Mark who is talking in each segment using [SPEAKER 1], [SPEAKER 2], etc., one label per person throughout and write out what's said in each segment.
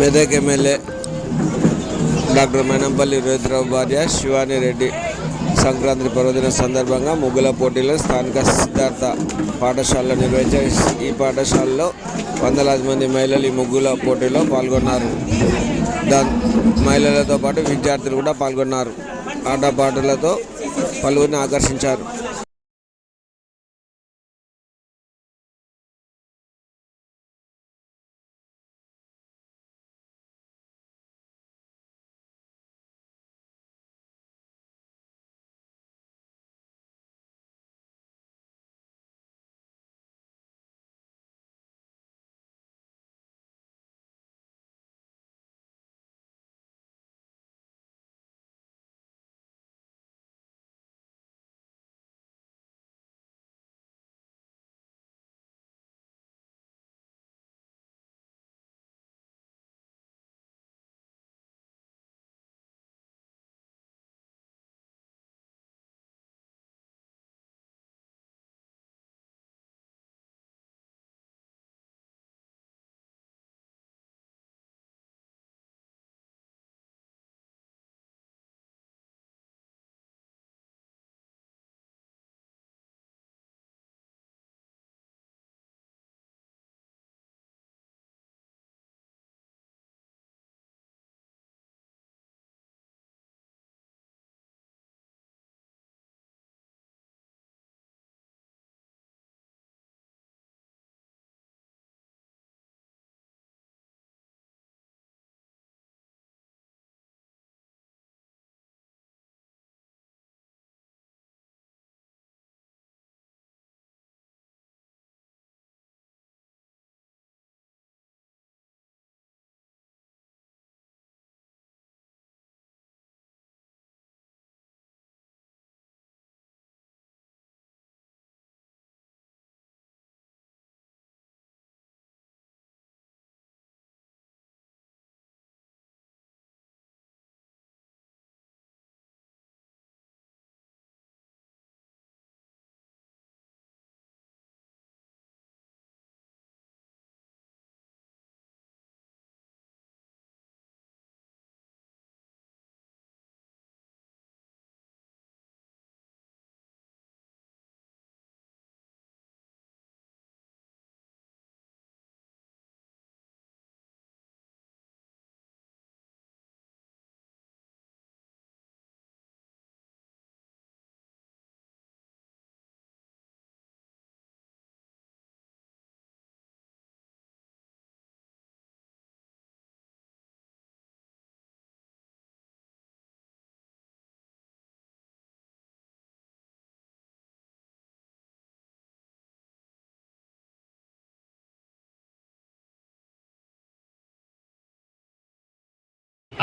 [SPEAKER 1] Medak MLA doctor Menampally Rohit Rao భార్య శివాని రెడ్డి సంక్రాంతి పర్వదిన సందర్భంగా ముగ్గుల పోటీలు స్థానిక సిద్ధార్థ పాఠశాలలో నిర్వహించారు ఈ పాఠశాలలో వందలాది మంది మహిళలు ఈ ముగ్గుల పోటీలో పాల్గొన్నారు. దాని మహిళలతో పాటు విద్యార్థులు కూడా పాల్గొన్నారు. ఆటపాటలతో పలువురిని ఆకర్షించారు.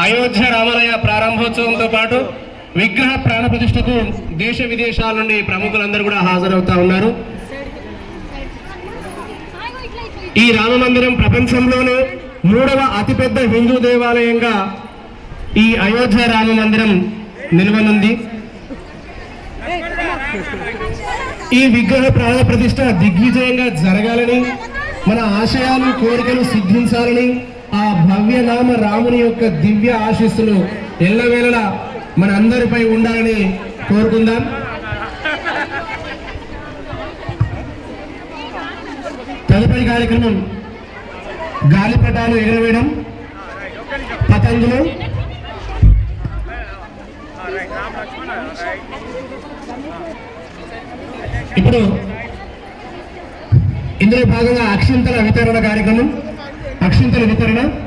[SPEAKER 2] అయోధ్య రామాలయ ప్రారంభోత్సవంతో పాటు విగ్రహ ప్రాణ ప్రతిష్టకు దేశ విదేశాల నుండి ప్రముఖులందరూ కూడా హాజరవుతా ఉన్నారు. ఈ రామ మందిరం ప్రపంచంలోనే మూడవ అతిపెద్ద హిందూ దేవాలయంగా ఈ అయోధ్య రామ మందిరం నిలవనుంది. ఈ విగ్రహ ప్రాణ ప్రతిష్ట దిగ్విజయంగా జరగాలని మన ఆశయాలు కోరికలు సిద్ధించాలని భవ్యనామ భవ్య నామ రాముని యొక్క దివ్య ఆశీస్సులు ఎల్లవేళలా మన అందరిపై ఉండాలని కోరుకుందాం. తదుపరి కార్యక్రమం గాలిపటాలు ఎగరవేయడం. పతంగులు. ఇప్పుడు ఇందులో భాగంగా అక్షింతల వితరణ కార్యక్రమం. అక్షింతల వితరణ.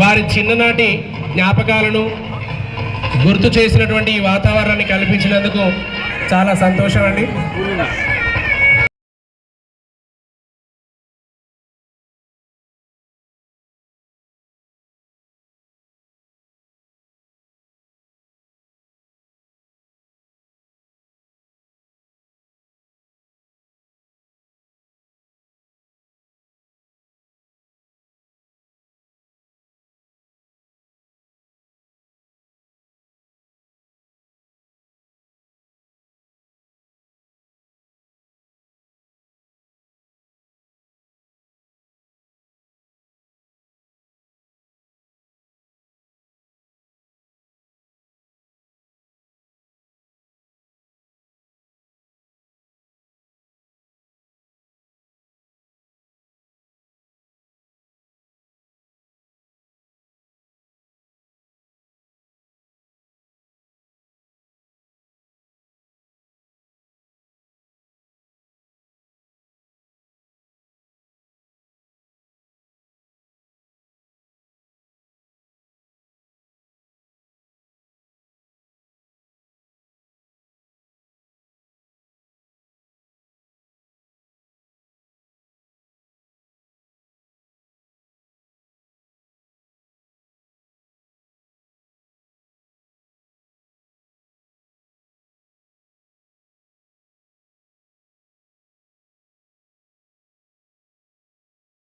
[SPEAKER 2] వారి చిన్ననాటి జ్ఞాపకాలను గుర్తు చేసినటువంటి ఈ వాతావరణాన్ని కల్పించినందుకు చాలా సంతోషం అండి